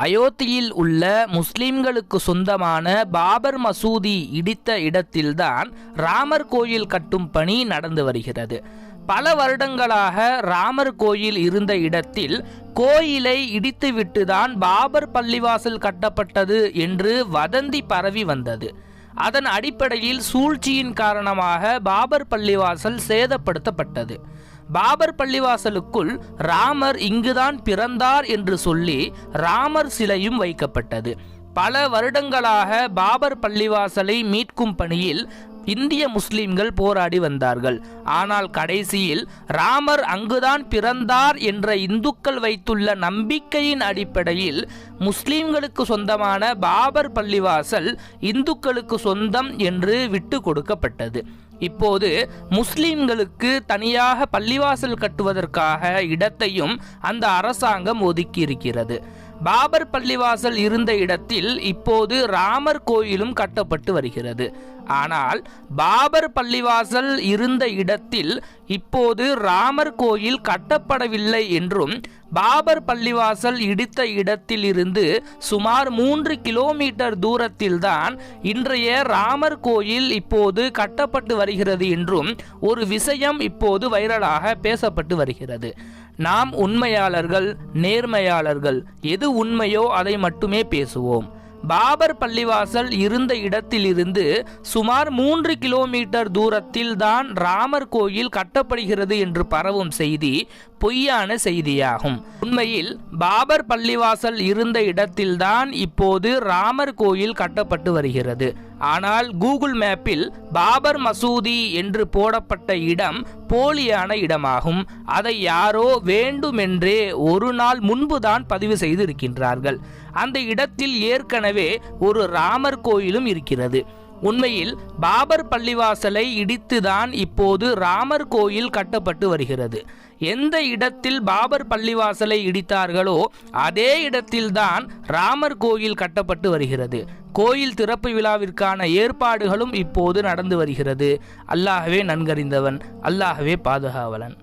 அயோத்தியில் உள்ள முஸ்லிம்களுக்கு சொந்தமான பாபர் மசூதி இடித்த இடத்தில்தான் ராமர் கோயில் கட்டும் பணி நடந்து வருகிறது. பல வருடங்களாக ராமர் கோயில் இருந்த இடத்தில் கோயிலை இடித்துவிட்டுதான் பாபர் பள்ளிவாசல் கட்டப்பட்டது என்று வதந்தி பரவி வந்தது. அதன் அடிப்படையில் சூழ்ச்சியின் காரணமாக பாபர் பள்ளிவாசல் சேதப்படுத்தப்பட்டது. பாபர் பள்ளிவாசலுக்குள் ராமர் இங்குதான் பிறந்தார் என்று சொல்லி ராமர் சிலையும் வைக்கப்பட்டது. பல வருடங்களாக பாபர் பள்ளிவாசலை மீட்கும் பணியில் இந்திய முஸ்லிம்கள் போராடி வந்தார்கள். ஆனால் கடைசியில் ராமர் அங்குதான் பிறந்தார் என்ற இந்துக்கள் வைத்துள்ள நம்பிக்கையின் அடிப்படையில் முஸ்லிம்களுக்கு சொந்தமான பாபர் பள்ளிவாசல் இந்துக்களுக்கு சொந்தம் என்று விட்டு கொடுக்கப்பட்டது. இப்போது முஸ்லிம்களுக்கு தனியாக பள்ளிவாசல் கட்டுவதற்காக இடத்தையும் அந்த அரசாங்கம் ஒதுக்கி இருக்கிறது பாபர் பள்ளிவாசல் இருந்த இடத்தில் இப்போது ராமர் கோயிலும் கட்டப்பட்டு வருகிறது. ஆனால் பாபர் பள்ளிவாசல் இருந்த இடத்தில் இப்போது ராமர் கோயில் கட்டப்படவில்லை என்றும் பாபர் பள்ளிவாசல் இடித்த இடத்தில் இருந்து சுமார் மூன்று கிலோமீட்டர் தூரத்தில்தான் இன்றைய ராமர் கோயில் இப்போது கட்டப்பட்டு வருகிறது என்றும் ஒரு விஷயம் இப்போது வைரலாக பேசப்பட்டு வருகிறது. நாம் உண்மையாளர்கள் நேர்மையாளர்கள் எது உண்மையோ அதை மட்டுமே பேசுவோம். பாபர் பள்ளிவாசல் இருந்த இடத்திலிருந்து சுமார் மூன்று கிலோமீட்டர் தூரத்தில் தான் ராமர் கோயில் கட்டப்படுகிறது என்று பரவும் செய்தி பொய்யான செய்தியாகும். உண்மையில் பாபர் பள்ளிவாசல் இருந்த இடத்தில்தான் இப்போது ராமர் கோயில் கட்டப்பட்டு வருகிறது. ஆனால் கூகுள் மேப்பில் பாபர் மசூதி என்று போடப்பட்ட இடம் போலியான இடமாகும். அதை யாரோ வேண்டுமென்றே ஒரு நாள் முன்புதான் பதிவு செய்திருக்கின்றார்கள். அந்த இடத்தில் ஏற்கனவே ஒரு ராமர் கோயிலும் இருக்கிறது. உண்மையில் பாபர் பள்ளிவாசலை இடித்துதான் இப்போது ராமர் கோயில் கட்டப்பட்டு வருகிறது. எந்த இடத்தில் பாபர் பள்ளிவாசலை இடித்தார்களோ அதே இடத்தில்தான் ராமர் கோயில் கட்டப்பட்டு வருகிறது. கோயில் திறப்பு விழாவிற்கான ஏற்பாடுகளும் இப்போது நடந்து வருகிறது. அல்லாஹவே நன்கறிந்தவன் அல்லாஹவே பாதுகாவலன்.